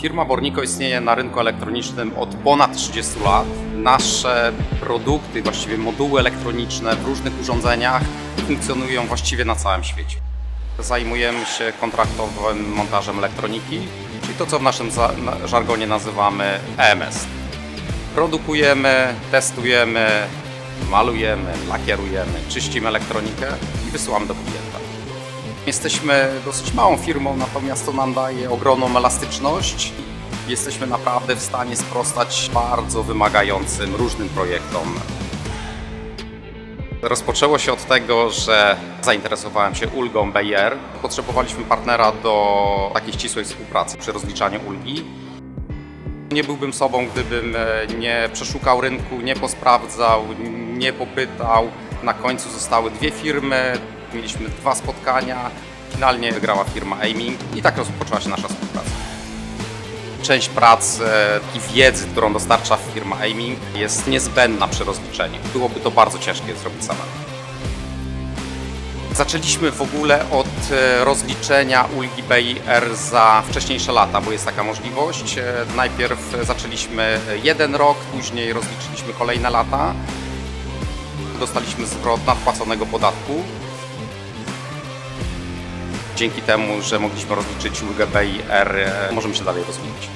Firma Borniko istnieje na rynku elektronicznym od ponad 30 lat. Nasze produkty, właściwie moduły elektroniczne w różnych urządzeniach funkcjonują właściwie na całym świecie. Zajmujemy się kontraktowym montażem elektroniki, czyli to, co w naszym żargonie nazywamy EMS. Produkujemy, testujemy, malujemy, lakierujemy, czyścimy elektronikę i wysyłamy do klienta. Jesteśmy dosyć małą firmą, natomiast to nam daje ogromną elastyczność. Jesteśmy naprawdę w stanie sprostać bardzo wymagającym różnym projektom. Rozpoczęło się od tego, że zainteresowałem się ulgą BIR. Potrzebowaliśmy partnera do takiej ścisłej współpracy przy rozliczaniu ulgi. Nie byłbym sobą, gdybym e, nie przeszukał rynku, nie posprawdzał, nie popytał. Na końcu zostały dwie firmy, mieliśmy dwa spotkania. Finalnie wygrała firma Aiming i tak rozpoczęła się nasza współpraca. Część prac i wiedzy, którą dostarcza firma Aiming jest niezbędna przy rozliczeniu. Byłoby to bardzo ciężkie zrobić samemu. Zaczęliśmy w ogóle od e, rozliczenia ulgi BIR za wcześniejsze lata, bo jest taka możliwość. E, Najpierw zaczęliśmy jeden rok, później rozliczyliśmy kolejne lata. Dostaliśmy zwrot nadpłaconego podatku. Dzięki temu, że mogliśmy rozliczyć ulgę BIR, możemy się dalej rozwijać.